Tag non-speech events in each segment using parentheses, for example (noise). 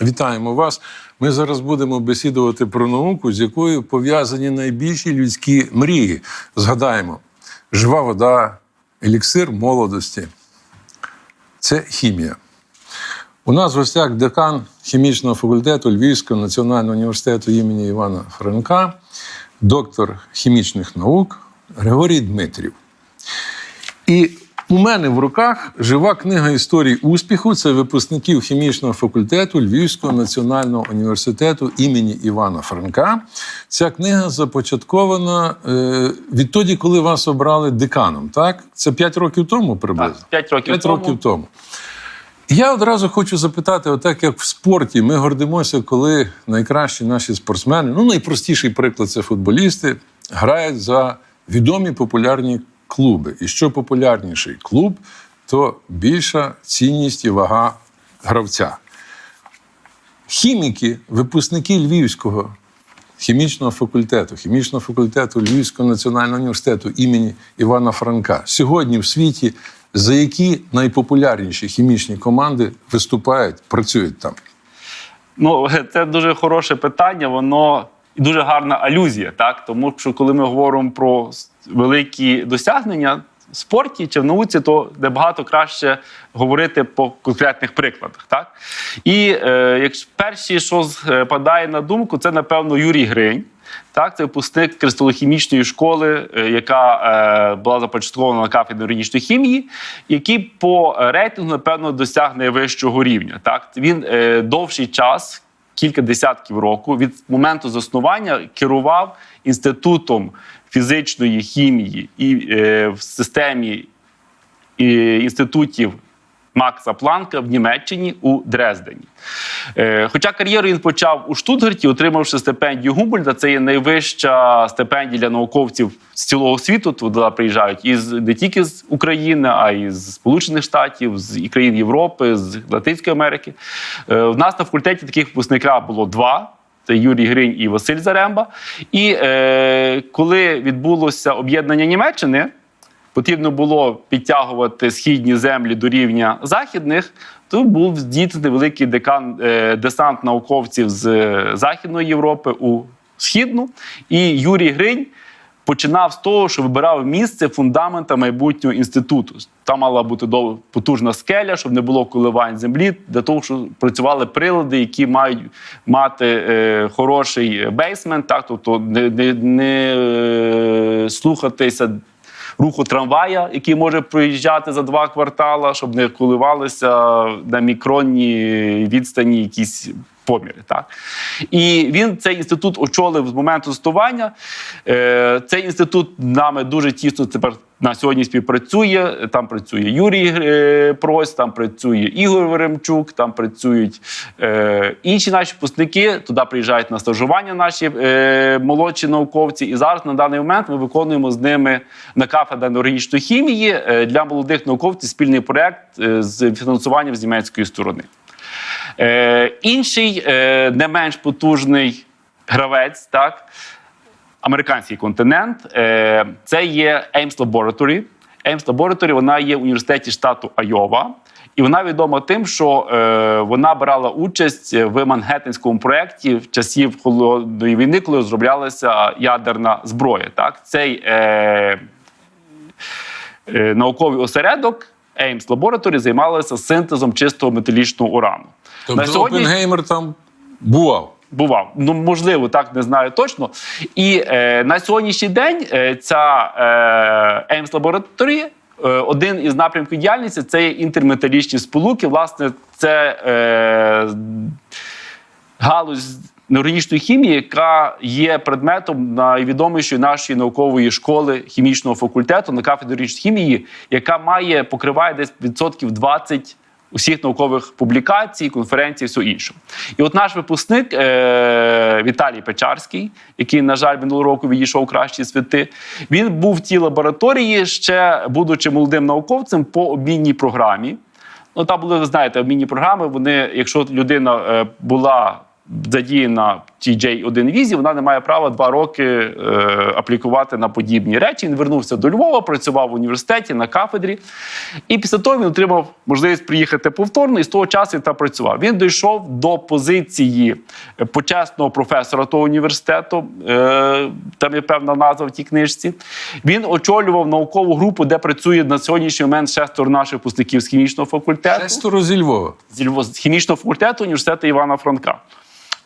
Вітаємо вас. Ми зараз будемо бесідувати про науку, з якою пов'язані найбільші людські мрії. Згадаємо: жива вода, еліксир молодості це хімія. У нас в гостях декан хімічного факультету Львівського національного університету імені Івана Франка, доктор хімічних наук Григорій Дмитрів. І у мене в руках жива книга історії успіху. Це випускників хімічного факультету Львівського національного університету імені Івана Франка. Ця книга започаткована е, відтоді, коли вас обрали деканом. Так, це 5 років тому приблизно. Так, п'ять років П'ять тому. років тому. Я одразу хочу запитати: отак як в спорті, ми гордимося, коли найкращі наші спортсмени, ну найпростіший приклад це футболісти, грають за відомі популярні клуби. І що популярніший клуб, то більша цінність і вага гравця. Хіміки, випускники Львівського хімічного факультету, хімічного факультету Львівського національного університету імені Івана Франка. Сьогодні в світі за які найпопулярніші хімічні команди виступають, працюють там. Ну, це дуже хороше питання, воно і дуже гарна алюзія, так? Тому що коли ми говоримо про великі досягнення в спорті чи в науці, то набагато краще говорити по конкретних прикладах. Так? І е, якщо перші, що спадає на думку, це напевно Юрій Гринь. Так, це випускник кристалохімічної школи, е, яка е, була започаткована на кафедрі органічної хімії, який по е, рейтингу, напевно, досягне вищого рівня. Так, він е, довший час, кілька десятків років, від моменту заснування керував інститутом фізичної хімії і е, в системі і інститутів Макса Планка в Німеччині у Дрездені. Е, Хоча кар'єру він почав у Штутгарті, отримавши стипендію Гумбольда, це є найвища стипендія для науковців з цілого світу. Туди приїжджають із не тільки з України, а й з Сполучених Штатів, з і країн Європи, з Латинської Америки. Е, У нас на факультеті таких випускників було два. Це Юрій Гринь і Василь Заремба. І е, коли відбулося об'єднання Німеччини, потрібно було підтягувати східні землі до рівня західних, то був здійснений великий декан, е, десант науковців з е, Західної Європи у Східну. І Юрій Гринь починав з того, що вибирав місце фундамента майбутнього інституту. Там мала бути потужна скеля, щоб не було коливань землі, для того, щоб працювали прилади, які мають мати е, хороший бейсмент, так тобто не, не, не слухатися руху трамвая, який може проїжджати за два квартала, щоб не коливалися на мікронні відстані якісь поміри. Так? І він цей інститут очолив з моменту заснування. Е, Цей інститут нами дуже тісно тепер на сьогодні співпрацює. Там працює Юрій е, Прось, там працює Ігор Веремчук, там працюють е, інші наші випускники. Туди приїжджають на стажування наші е, молодші науковці. І зараз на даний момент ми виконуємо з ними на кафедрі органічної хімії е, для молодих науковців спільний проект е, з фінансуванням з німецької сторони. Е, інший е, не менш потужний гравець, так, американський континент, е, це є Ames Laboratory. Ames Laboratory вона є в університеті штату Айова. І вона відома тим, що е, вона брала участь в Мангеттенському проєкті в часів холодної війни, коли розроблялася ядерна зброя. Так, цей е, е, науковий осередок Ames Laboratory займалася синтезом чистого металічного урану. Тобто Опенгеймер там бував. Бував. Ну, можливо, так не знаю точно. І е, на сьогоднішній день е, ця е, Ames Laboratory, е, один із напрямків діяльності це є інтерметалічні сполуки. Власне, це е, галузь неорганічної хімії, яка є предметом найвідомішої нашої наукової школи хімічного факультету на кафедрі хімії, яка має покриває десь відсотків 20 усіх наукових публікацій, конференцій, все інше. І от наш випускник е- Віталій Печарський, який, на жаль, минулого року відійшов кращі світи, він був в тій лабораторії, ще будучи молодим науковцем по обмінній програмі. Ну, там були, ви знаєте, обмінні програми. Вони, якщо людина е, була задіяна в TJ1 візі, вона не має права два роки е, аплікувати на подібні речі. Він вернувся до Львова, працював в університеті на кафедрі. І після того він отримав можливість приїхати повторно, і з того часу він там працював. Він дійшов до позиції почесного професора того університету. Е, там є певна назва в тій книжці. Він очолював наукову групу, де працює на сьогоднішній момент шестеро наших випускників з хімічного факультету Шестеро зі Львова. з Льво- з хімічного факультету університету Івана Франка.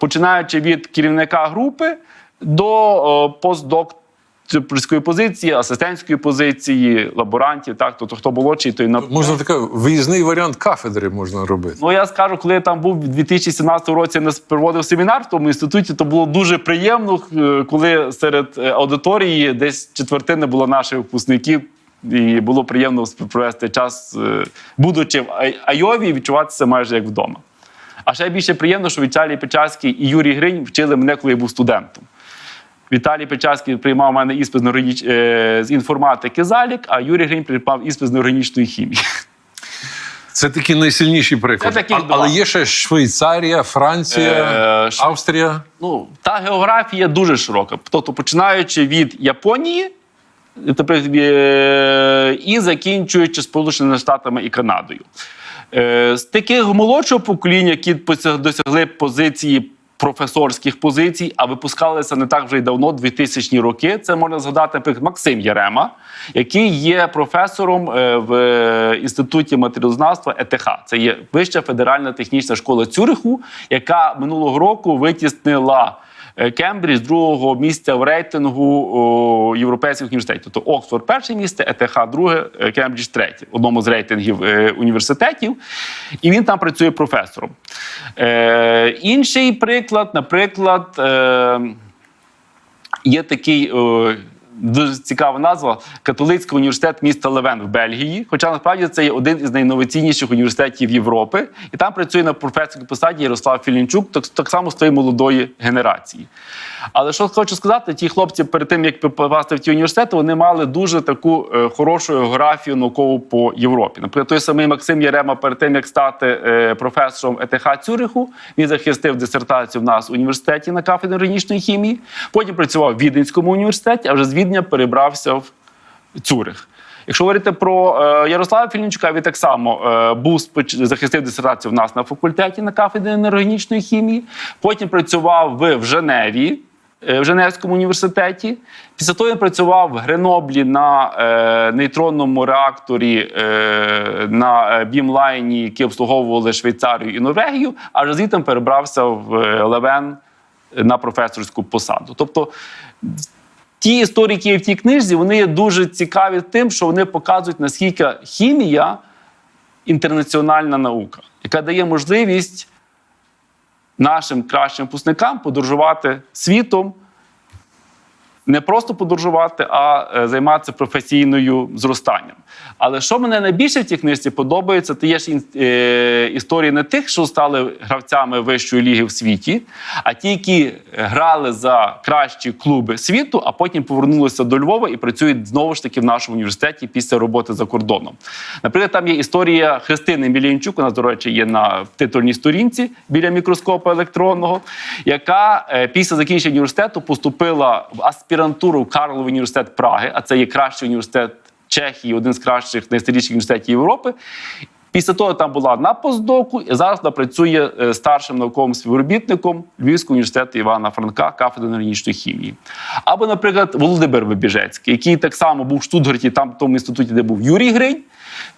Починаючи від керівника групи до е, постдокторської позиції, асистентської позиції, лаборантів, так, тобто хто молодший, той на Можна така виїзний варіант кафедри можна робити. Ну я скажу, коли я там був у 2017 році, я не проводив семінар в тому інституті, то було дуже приємно, е, коли серед е, аудиторії десь четвертина було наших випускників. І було приємно провести час, будучи в Айові, відчуватися майже як вдома. А ще більше приємно, що Віталій Печарський і Юрій Гринь вчили мене, коли я був студентом. Віталій Печарський приймав у мене іспит з е, з інформатики залік, а Юрій Гринь приймав іспит з неорганічної хімії. Це такі найсильніші приклади. Це такі А- Але є ще Швейцарія, Франція, Е, Австрія. ну, та географія дуже широка. Тобто, починаючи від Японії е, і закінчуючи Сполученими Штатами і Канадою. Е, З таких молодшого покоління, які досягли позиції. Професорських позицій, а випускалися не так вже й давно, 2000-ні роки. Це можна згадати, наприклад, Максим Ярема, який є професором е, в інституті матеріалознавства ЕТХ. Це є Вища федеральна технічна школа Цюриху, яка минулого року витіснила Кембридж з другого місця в рейтингу європейських університетів. Тобто Оксфорд перше місце, ЕТХ друге, е, Кембридж третє, в одному з рейтингів е, університетів. І він там працює професором. Е, інший приклад, наприклад, е, є такий. Дуже цікава назва католицький університет міста Левен в Бельгії. Хоча насправді це є один із найінноваційніших університетів Європи, і там працює на професорській посаді Ярослав Філінчук, так, так само з тої молодої генерації. Але що хочу сказати, ті хлопці перед тим як попасти в ті університети, вони мали дуже таку е, хорошу географію наукову по Європі. Наприклад, той самий Максим Ярема, перед тим як стати е, професором ЕТХ Цюриху, він захистив дисертацію в нас в університеті на кафедрі органічної хімії. Потім працював в Віденському університеті, а вже з Відня перебрався в Цюрих. Якщо говорити про е, Ярослава Філінчука, він так само е, був захистив дисертацію в нас на факультеті на кафедрі енергетичної хімії. Потім працював в, в Женеві. е, В Женевському університеті. Після того він працював в Греноблі на е, нейтронному реакторі е, на бімлайні, які обслуговували Швейцарію і Норвегію, а вже звідти перебрався в Левен на професорську посаду. Тобто ті історики які в тій книжці, вони є дуже цікаві тим, що вони показують, наскільки хімія інтернаціональна наука, яка дає можливість нашим кращим випускникам подорожувати світом. Не просто подорожувати, а е, займатися професійною зростанням. Але що мене найбільше в тій книжці подобається, це є ж е, історії не тих, що стали гравцями вищої ліги в світі, а ті, які грали за кращі клуби світу, а потім повернулися до Львова і працюють знову ж таки в нашому університеті після роботи за кордоном. Наприклад, там є історія Христини Мілінчук, вона, до речі, є на титульній сторінці біля мікроскопа електронного, яка е, після закінчення університету поступила в аспірантуру в Карловий університет Праги, а це є кращий університет Чехії, один з кращих найстаріших університетів Європи. Після того там була на постдоку, і зараз вона працює е, старшим науковим співробітником Львівського університету Івана Франка, кафедри енергетичної хімії. Або, наприклад, Володимир Вибіжецький, який так само був в Штутгарті, там в тому інституті, де був Юрій Гринь.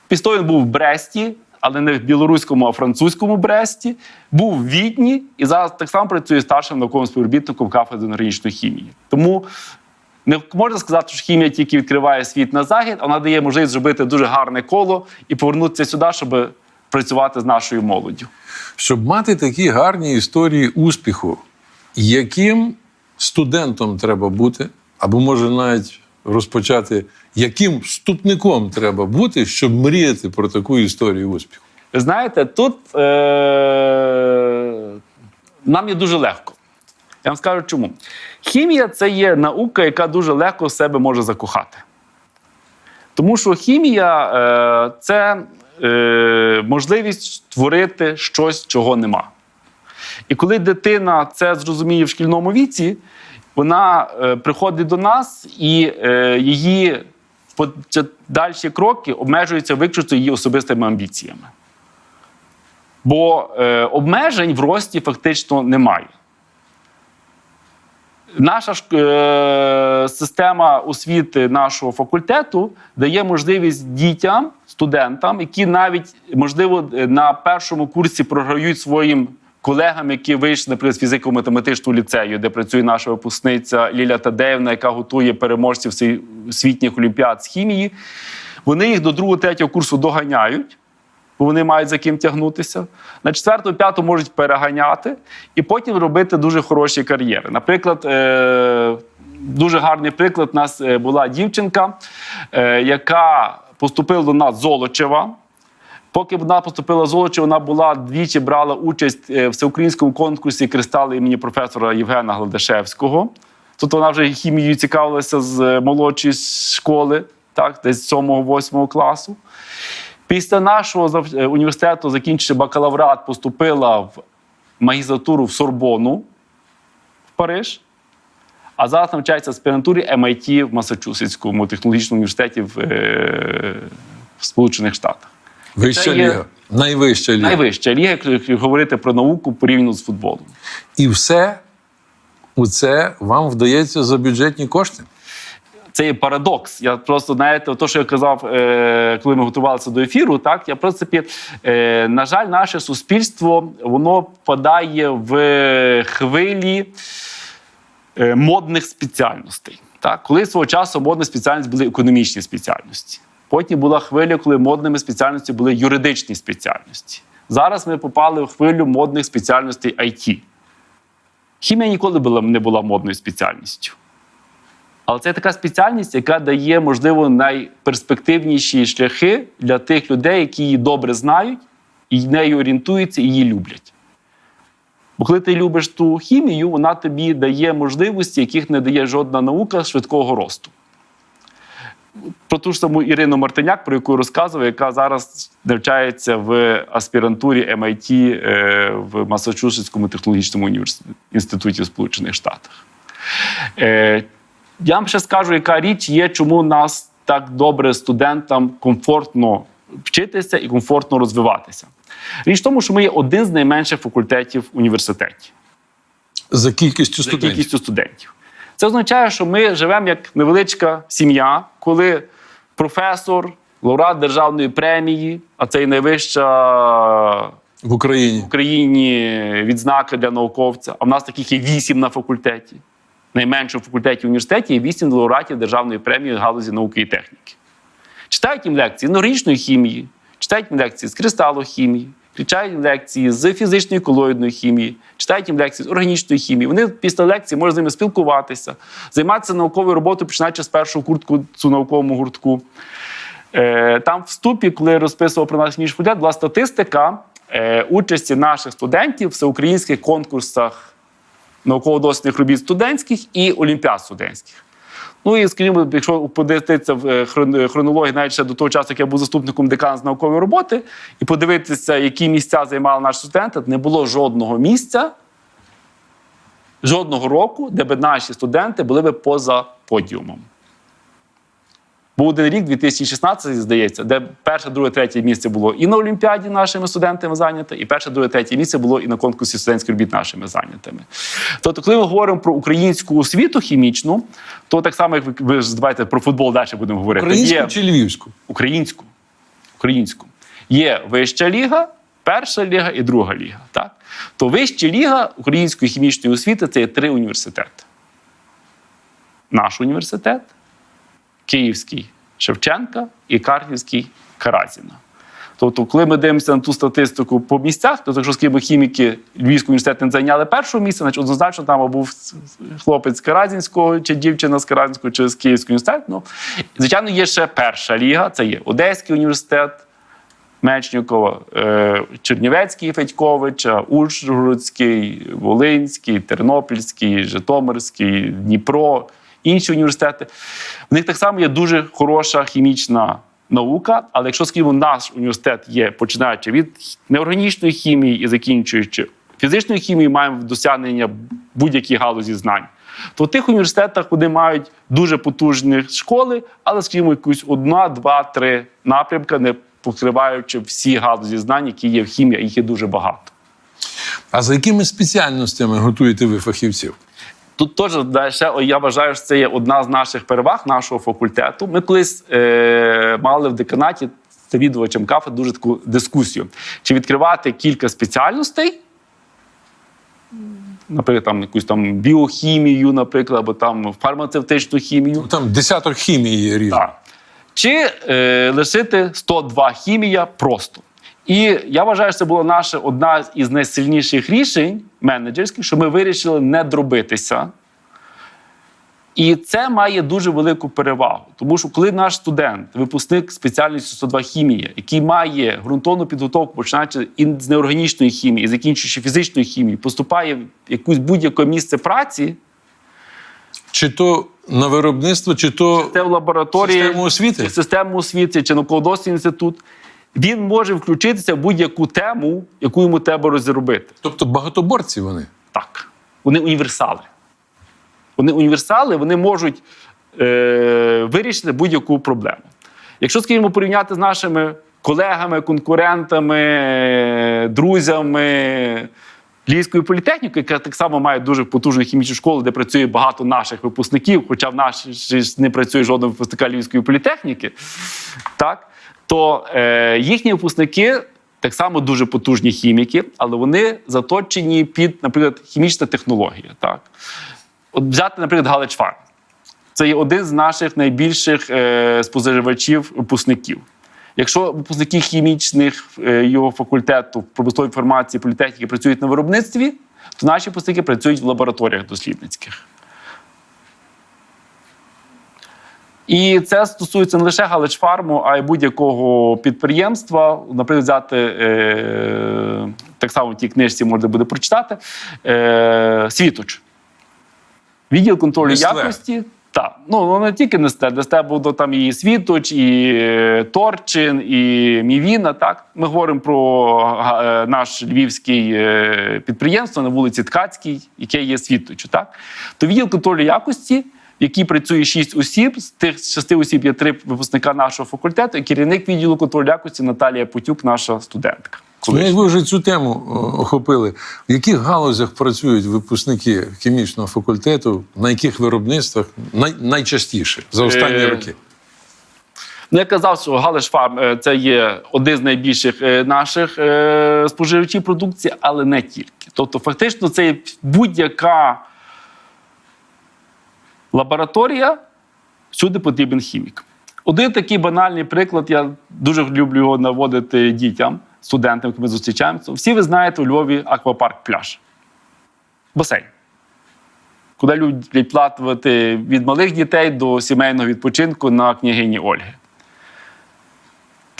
Після того він був в Бресті, але не в білоруському, а в французькому Бресті. Був в Відні і зараз так само працює старшим науковим співробітником кафедри енергетичної хімії. Тому не можна сказати, що хімія тільки відкриває світ на захід, вона дає можливість зробити дуже гарне коло і повернутися сюди, щоб працювати з нашою молоддю. Щоб мати такі гарні історії успіху, яким студентом треба бути, або може навіть розпочати, яким вступником треба бути, щоб мріяти про таку історію успіху. Знаєте, тут е- нам є дуже легко. Я вам скажу чому. Хімія це є наука, яка дуже легко себе може закохати. Тому що хімія е- це е- можливість створити щось, чого нема. І коли дитина це зрозуміє в шкільному віці, вона е, приходить до нас і е, її по- чи- дальші кроки обмежуються виключно її особистими амбіціями. Бо е, обмежень в рості фактично немає. Наша е, система освіти нашого факультету дає можливість дітям, студентам, які навіть можливо на першому курсі програють своїм колегам, які вийшли наприклад, з фізико-математичного ліцею, де працює наша випускниця Ліля Тадеївна, яка готує переможців світніх олімпіад з хімії. Вони їх до другого, третього курсу доганяють бо вони мають за ким тягнутися. На четверту, п'яту можуть переганяти і потім робити дуже хороші кар'єри. Наприклад, е- дуже гарний приклад. У нас е, була дівчинка, е- яка поступила до нас Золочева. Поки вона поступила з Золочева, вона була двічі брала участь е, в всеукраїнському конкурсі кристали імені професора Євгена Гладашевського. Тобто вона вже хімією цікавилася з е, молодшої школи, так, десь з 7-8 класу. Після нашого е, університету, закінчивши бакалаврат, поступила в магістратуру в Сорбону в Париж. А зараз навчається в аспірантурі MIT в Масачусетському технологічному університеті в, в Сполучених Штатах. Вища Це є- ліга. Найвища ліга. Найвища ліга, якщо говорити про науку порівняно з футболом. І все у це вам вдається за бюджетні кошти. це є парадокс. Я просто знаєте, то, що я казав, е, коли ми готувалися до ефіру, так я в принципі, е, на жаль, наше суспільство воно впадає в хвилі е, модних спеціальностей. Так, коли свого часу модна спеціальність були економічні спеціальності. Потім була хвиля, коли модними спеціальностями були юридичні спеціальності. Зараз ми попали в хвилю модних спеціальностей IT. Хімія ніколи не була модною спеціальністю. Але це така спеціальність, яка дає, можливо, найперспективніші шляхи для тих людей, які її добре знають, і нею орієнтуються, і її люблять. Бо коли ти любиш ту хімію, вона тобі дає можливості, яких не дає жодна наука швидкого росту. Про ту ж саму Ірину Мартиняк, про яку я розказував, яка зараз навчається в аспірантурі MIT е, в Масачусетському технологічному інституті в Сполучених Штатах. Е, я вам ще скажу, яка річ є, чому нас так добре студентам комфортно вчитися і комфортно розвиватися. Річ в тому, що ми є один з найменших факультетів в університеті За кількістю за кількістю студентів. Це означає, що ми живемо як невеличка сім'я, коли професор, лауреат державної премії, а це і найвища в Україні. в Україні відзнака для науковця. А в нас таких є вісім на факультеті. Найменшому факультеті університеті є вісім лауреатів державної премії в галузі науки і техніки. Читають їм лекції з норічної хімії, читають їм лекції з кристалохімії, читають їм лекції з фізичної колоїдної хімії, читають їм лекції з органічної хімії. Вони після лекції можуть з ними спілкуватися, займатися науковою роботою, починаючи з першого куртку цю науковому гуртку. Е, Там в вступі, коли розписував про наш ніж факультет, була статистика е, участі наших студентів в всеукраїнських конкурсах науково-дослідних робіт студентських і олімпіад студентських. Ну і скажімо, якщо подивитися в е, хронології, навіть ще до того часу, як я був заступником декана з наукової роботи, і подивитися, які місця займали наші студенти, не було жодного місця, жодного року, де б наші студенти були б поза подіумом. Був один рік, 2016, здається, де перше, друге, третє місце було і на Олімпіаді нашими студентами зайняте, і перше, друге, третє місце було і на конкурсі студентських робіт нашими зайнятими. Тобто, коли ми говоримо про українську освіту хімічну, то так само, як ви, давайте про футбол далі будемо говорити. Українську Є чи львівську? українську. українську. Є вища ліга, перша ліга і друга ліга. Так? То вища ліга української хімічної освіти це є три університети. Наш університет, Київський Шевченка і Харківський Каразіна. Тобто, коли ми дивимося на ту статистику по місцях, то якщо скажімо, хіміки Львівського університету не зайняли першого місця, значить однозначно там був хлопець з Каразінського, чи дівчина з Каразінського, чи з Київського університету. Ну, звичайно, є ще перша ліга, це є Одеський університет. Мечнікова, е, Чернівецький Федьковича, Ужгородський, Волинський, Тернопільський, Житомирський, Дніпро, інші університети. В них так само є дуже хороша хімічна наука, але якщо, скажімо, наш університет є починаючи від неорганічної хімії і закінчуючи фізичної хімії, маємо досягнення будь-якій галузі знань. То в тих університетах вони мають дуже потужні школи, але, скажімо, якусь одна, два, три напрямки, не покриваючи всі галузі знань, які є в хімії, їх є дуже багато. А за якими спеціальностями готуєте ви фахівців? Тут теж да, ще я вважаю, що це є одна з наших переваг нашого факультету. Ми колись е, мали в деканаті з завідувачем кафедри дуже таку дискусію: чи відкривати кілька спеціальностей, наприклад, там якусь там біохімію, наприклад, або там фармацевтичну хімію. Там десяток хімії є різних. Чи е, лишити 102 хімія просто. І я вважаю, що це була наша одна із найсильніших рішень менеджерських, що ми вирішили не дробитися. І це має дуже велику перевагу. Тому що коли наш студент, випускник спеціальності 102 хімія, який має ґрунтовну підготовку, починаючи з неорганічної хімії, закінчуючи фізичною хімією, поступає в якусь будь-яке місце праці, Чи то на виробництво, чи то це в лабораторії Систему освіти? чи систему освіти, чи науково-дослідний інститут, він може включитися в будь-яку тему, яку йому треба розробити. тобто багатоборці вони. Так. Вони універсали. Вони універсали, вони можуть е, вирішити будь-яку проблему. Якщо, скажімо, порівняти з нашими колегами, конкурентами, друзями Львівської політехніки, яка так само має дуже потужну хімічну школу, де працює багато наших випускників, хоча в нашій не працює жодного випускника Львівської політехніки, так, то е, їхні випускники так само дуже потужні хіміки, але вони заточені під, наприклад, хімічна технологія. Так? От взяти, наприклад, Галич Фарм. Це є один з наших найбільших е, споживачів випускників. Якщо випускники хімічних е, його факультету промислової інформації, політехніки працюють на виробництві, то наші випускники працюють в лабораторіях дослідницьких. І це стосується не лише Галичфарму, а й будь-якого підприємства. Наприклад, взяти е, так само в тій книжці можна буде прочитати е, Світоч. Відділ контролю Нестле. якості. Так, ну не тільки Несте, Несте було там і Світоч, і е, Торчин, і Мівіна. Так, ми говоримо про е, наш львівський е, підприємство на вулиці Ткацькій, яке є Світочу. Так, то відділ контролю якості, якій працює шість осіб. З тих шести осіб є три випускника нашого факультету, і керівник відділу контролю якості Наталія Путюк, наша студентка. Ну, як ви вже цю тему охопили, в яких галузях працюють випускники хімічного факультету, на яких виробництвах най, найчастіше за останні Е, роки? Ну, я казав, що Галиш Фарм е, це є один з найбільших е, наших е, споживачів продукції, але не тільки. Тобто, фактично, це будь-яка лабораторія, всюди потрібен хімік. Один такий банальний приклад, я дуже люблю його наводити дітям, студентам, які ми зустрічаємося. Всі ви знаєте у Львові аквапарк пляж. Басейн. Куди люблять платити від малих дітей до сімейного відпочинку на княгині Ольги.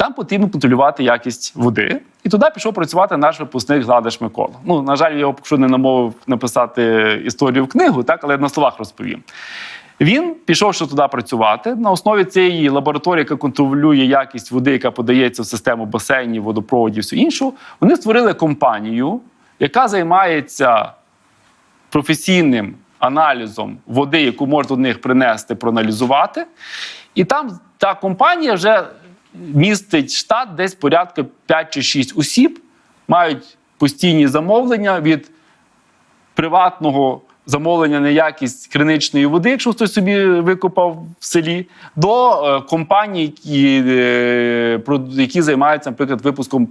Там потрібно контролювати якість води. І туди пішов працювати наш випускник Гладиш Микола. Ну, на жаль, я його що не намовив написати історію в книгу, так, але на словах розповім. Він пішов що туди працювати на основі цієї лабораторії, яка контролює якість води, яка подається в систему басейнів, водопроводів, все інше. Вони створили компанію, яка займається професійним аналізом води, яку можна до них принести, проаналізувати. І там та компанія вже містить штат десь порядка 5 чи 6 осіб, мають постійні замовлення від приватного замовлення на якість криничної води, якщо хтось собі викопав в селі, до е, компаній, які, е, які займаються, наприклад, випуском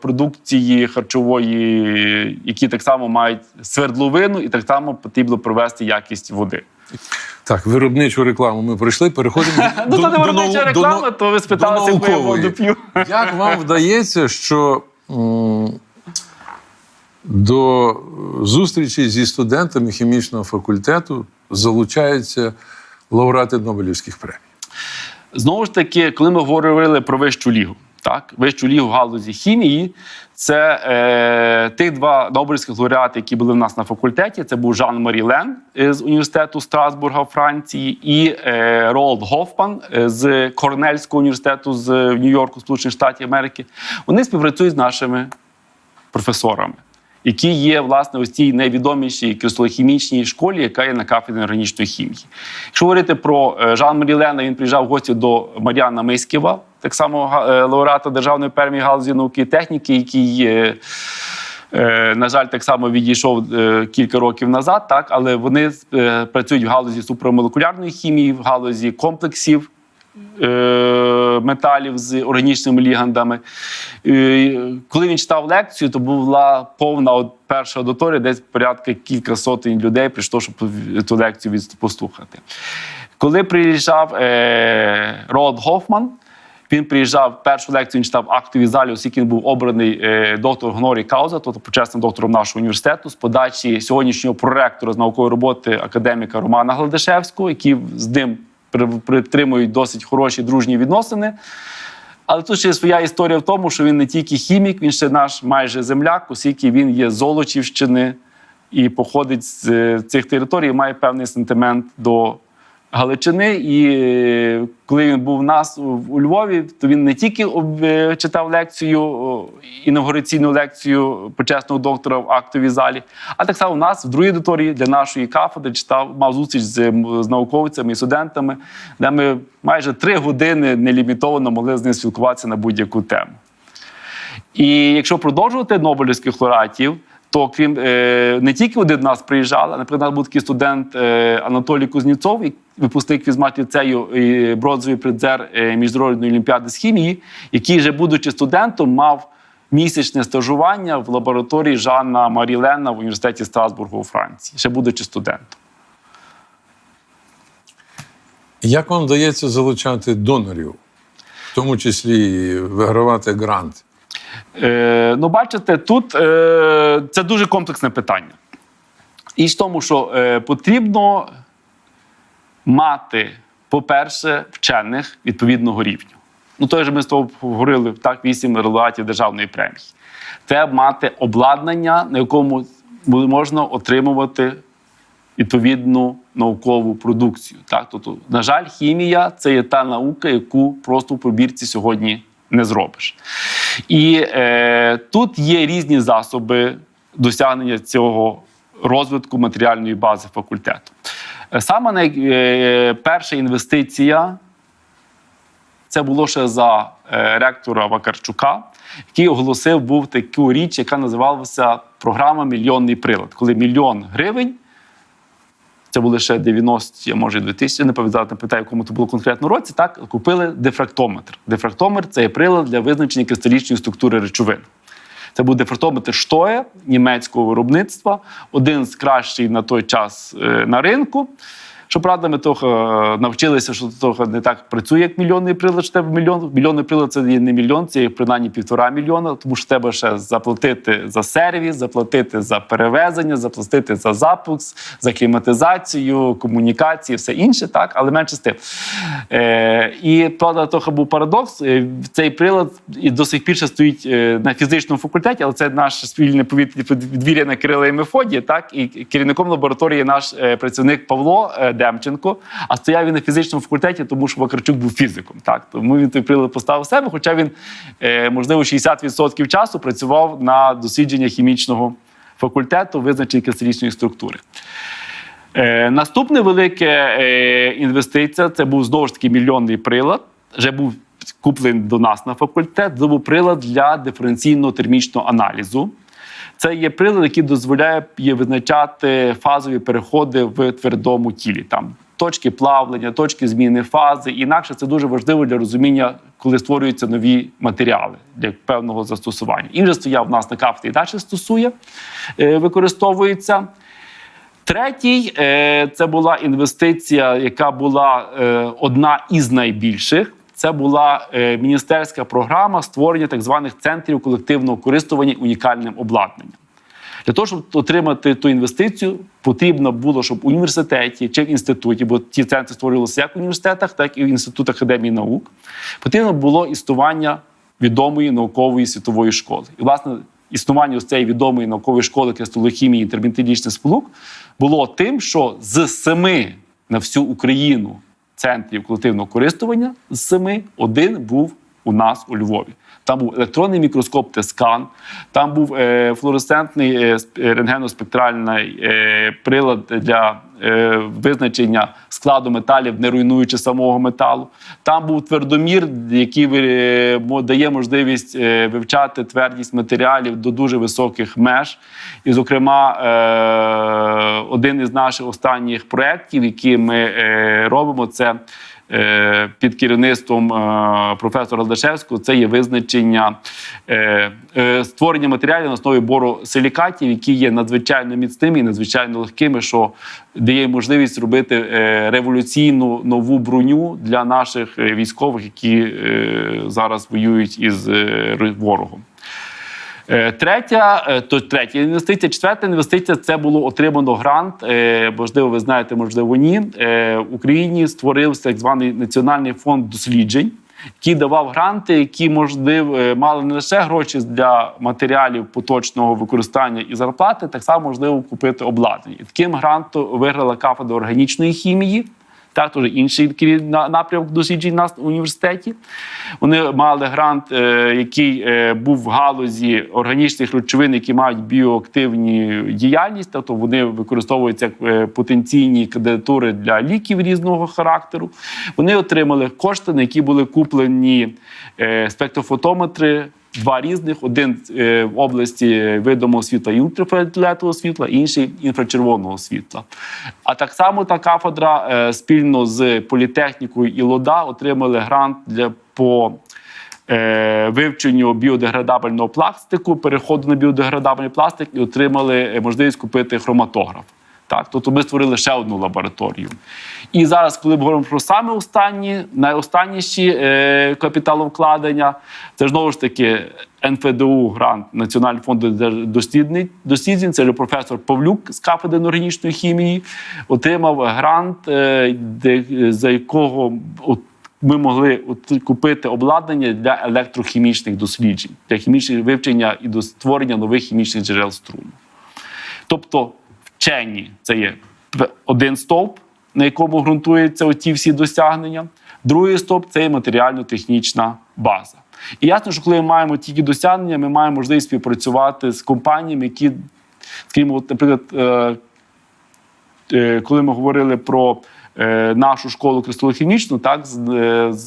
продукції харчової, які так само мають свердловину, і так само потрібно провести якість води. Так, виробничу рекламу ми пройшли. Переходимо (laughs) Ну, то не нау- виробнича реклама, то ви спиталися, яку я воду п'ю. Як вам (laughs) вдається, що до зустрічі зі студентами хімічного факультету залучаються лауреати Нобелівських премій? Знову ж таки, коли ми говорили про вищу лігу, так, вищу лігу в галузі хімії, це е, тих два нобелівських лауреати, які були в нас на факультеті. Це був Жан Марі Лен е, з університету Страсбурга в Франції, і е, Ролд Гофман е, з Корнельського університету з Нью-Йорку, Сполучених Штатів Америки. Вони співпрацюють з нашими професорами. Які є власне ось цій найвідомішій кристалохімічній школі, яка є на кафедрі органічної хімії. Якщо говорити про е, Жан Марі Лена, він приїжджав в гості до Мар'яна Миськіва, так само е, лауреата державної премії галузі науки і техніки, який е, на жаль, так само відійшов кілька років назад, так але вони працюють в галузі супрамолекулярної хімії, в галузі комплексів металів з органічними лігандами. Е, Коли він читав лекцію, то була повна от перша аудиторія, десь порядка кілька сотень людей прийшло, щоб ту лекцію послухати. Коли приїжджав е, Ролд Гофман, він приїжджав першу лекцію, він читав в актовій залі, оскільки він був обраний е, доктор Гнорі Кауза, тобто почесним доктором нашого університету, з подачі сьогоднішнього проректора з наукової роботи академіка Романа Гладишевського, які з ним притримують досить хороші дружні відносини. Але тут ще своя історія в тому, що він не тільки хімік, він ще наш майже земляк, оскільки він є Золочівщини і походить з е, цих територій, має певний сентимент до Галичини. І е, коли він був у нас у- Львові, то він не тільки е, читав лекцію, о, інаугураційну лекцію почесного доктора в актовій залі, а так само у нас в другій аудиторії для нашої кафедри читав, мав зустріч з, з науковцями і студентами, де ми майже три години нелімітовано могли з ним спілкуватися на будь-яку тему. І якщо продовжувати Нобелівських лауреатів, то крім е, не тільки один нас приїжджали, а, наприклад, був такий студент е, Анатолій Кузнєцов, як- випускник фізмат ліцею бронзовий призер е, міжнародної олімпіади з хімії, який, вже будучи студентом, мав місячне стажування в лабораторії Жанна Марі Лена в університеті Страсбургу у Франції, ще будучи студентом. Як вам вдається залучати донорів, в тому числі вигравати грант? Е, ну, бачите, тут е, це дуже комплексне питання. І в тому, що е, потрібно мати, по-перше, вчених відповідного рівня. Ну, той же ми з того говорили, так, вісім лауреатів державної премії. Треба мати обладнання, на якому можна отримувати відповідну наукову продукцію. Так? Тобто, на жаль, хімія це є та наука, яку просто в пробірці сьогодні не зробиш. І е, тут є різні засоби досягнення цього розвитку матеріальної бази факультету. Е, Саме найперша інвестиція це було ще за е, ректора Вакарчука, який оголосив був таку річ, яка називалася програма Мільйонний прилад, коли мільйон гривень. Це були ще 90, а може і 2000, не пам'ятаю, не питаю, якому це було конкретно році. Так купили дифрактометр. Дифрактометр це є прилад для визначення кристалічної структури речовин. Це був дифрактометр Штоє німецького виробництва, один з кращих на той час е, на ринку. Щоправда, ми трохи е, навчилися, що трохи не так працює, як мільйонний прилад. що тебе мільйон. Мільйонний прилад це не мільйон, це принаймні півтора мільйона, тому що треба ще заплатити за сервіс, заплатити за перевезення, заплатити за запуск, за кліматизацію, комунікації, все інше, так, але менше з тим. Е, і правда, трохи був парадокс. Е, Цей прилад і до сих пір ще стоїть е, на фізичному факультеті, але це наше спільне повітря- відвір'я на Кирила і Мефодія. Так, і керівником лабораторії наш працівник Павло Демченко. А стояв він на фізичному факультеті, тому що Вакарчук був фізиком. Так, тому він той прилад поставив себе, хоча він, е, можливо, 60% часу працював на дослідження хімічного факультету, визначення кристалічної структури. Е, наступне велике е, інвестиція це був знову ж таки мільйонний прилад. Вже був куплений до нас на факультет. Це був прилад для диференційного термічного аналізу. Це є прилад, який дозволяє визначати фазові переходи в твердому тілі. Там точки плавлення, точки зміни фази. Інакше це дуже важливо для розуміння, коли створюються нові матеріали для певного застосування. Він же стояв в нас на кафедрі далі стосує, е, використовується. Третій е, це була інвестиція, яка була е, одна із найбільших. Це була е, міністерська програма створення так званих центрів колективного користування унікальним обладнанням. Для того, щоб отримати ту інвестицію, потрібно було, щоб в університеті чи в інституті, бо ті центри створювалися як в університетах, так і в інститутах академії наук. Потрібно було існування відомої наукової світової школи. І, власне, існування ось цієї відомої наукової школи кристалохімії і термінтилічних сполук було тим, що з семи на всю Україну центрів колективного користування з семи. Один був у нас у Львові. Там був електронний мікроскоп Тескан, там був е, флуоресцентний е, е, рентгеноспектральний прилад для визначення складу металів, не руйнуючи самого металу. Там був твердомір, який дає можливість вивчати твердість матеріалів до дуже високих меж. І, зокрема, один із наших останніх проєктів, які ми робимо, це під керівництвом е, професора Алдашевського, це є визначення е, е, створення матеріалів на основі бору силікатів, які є надзвичайно міцними і надзвичайно легкими, що дає можливість робити е, революційну нову броню для наших е, військових, які е, зараз воюють із е, ворогом. Е, Третя, е, то третя інвестиція, четверта інвестиція це було отримано грант. е, Можливо, ви знаєте, можливо, ні. В Україні створився так званий національний фонд досліджень, який давав гранти, які можливо мали не лише гроші для матеріалів поточного використання і зарплати, так само можливо купити обладнання. І таким грантом виграла кафедра органічної хімії. Так, теж інший напрямок досліджень в університеті. Вони мали грант, е, який е, був в галузі органічних речовин, які мають біоактивні діяльність, тобто вони використовуються як е, потенційні кандидатури для ліків різного характеру. Вони отримали кошти, на які були куплені спектрофотометри. Два різних: один е, в області видимого світла і ультрафіолетового світла, інший інфрачервоного світла. А так само та кафедра е, спільно з політехнікою і ЛОДА отримали грант для по е, вивченню біодеградабельного пластику, переходу на біодеградабельний пластик і отримали можливість купити хроматограф. Так, тобто ми створили ще одну лабораторію. І зараз, коли ми говоримо про саме останні, найостанніші е, капіталовкладення, це знову ж таки НФДУ грант Національного фонду досліджень. Це професор Павлюк з кафедри органічної хімії отримав грант, е, де, за якого от, ми могли от купити обладнання для електрохімічних досліджень, для хімічних вивчення і до створення нових хімічних джерел струму. Тобто вчені це є один стовп, на якому ґрунтуються оті всі досягнення. Другий стовп це є матеріально-технічна база. І ясно, що коли ми маємо тільки досягнення, ми маємо можливість співпрацювати з компаніями, які, скажімо, наприклад, е, е, коли ми говорили про нашу школу кристалохімічну, так з,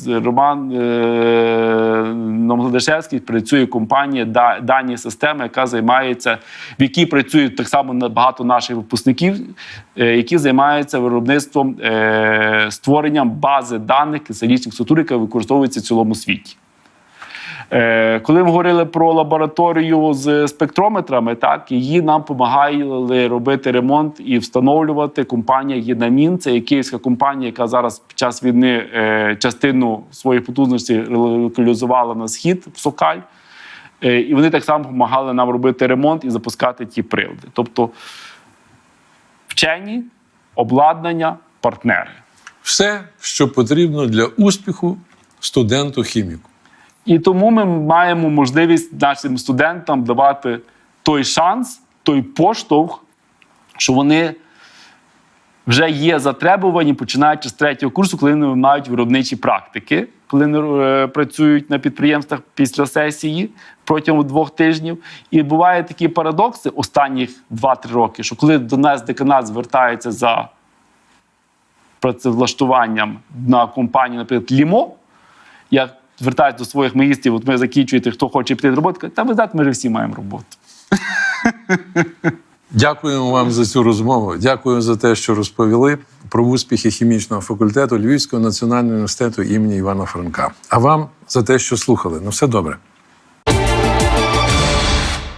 е, Роман е, Номгладишевський працює компанія да, дані системи, яка займається, в якій працюють так само багато наших випускників, е, які займаються виробництвом е, створенням бази даних кристалічних структур, яка використовується в цілому світі. Е, Коли ми говорили про лабораторію з спектрометрами, так її нам допомагали робити ремонт і встановлювати компанія Єнамін. Це є київська компанія, яка зараз під час війни е, частину своїх потужностей локалізувала на схід в Сокаль. Е, І вони так само допомагали нам робити ремонт і запускати ті прилади. Тобто вчені, обладнання, партнери. Все, що потрібно для успіху студенту хіміку. І тому ми маємо можливість нашим студентам давати той шанс, той поштовх, що вони вже є затребувані, починаючи з третього курсу, коли вони мають виробничі практики, коли вони е, працюють на підприємствах після сесії протягом двох тижнів. І буває такі парадокси останніх 2-3 роки, що коли до нас деканат звертається за працевлаштуванням на компанію, наприклад, Лімо, я звертаюся до своїх магістрів, от ми закінчуєте, хто хоче піти до роботи, та ви знаєте, ми вже всі маємо роботу. (laughs) Дякуємо вам за цю розмову. Дякую за те, що розповіли про успіхи хімічного факультету Львівського національного університету імені Івана Франка. А вам за те, що слухали. Ну, все добре.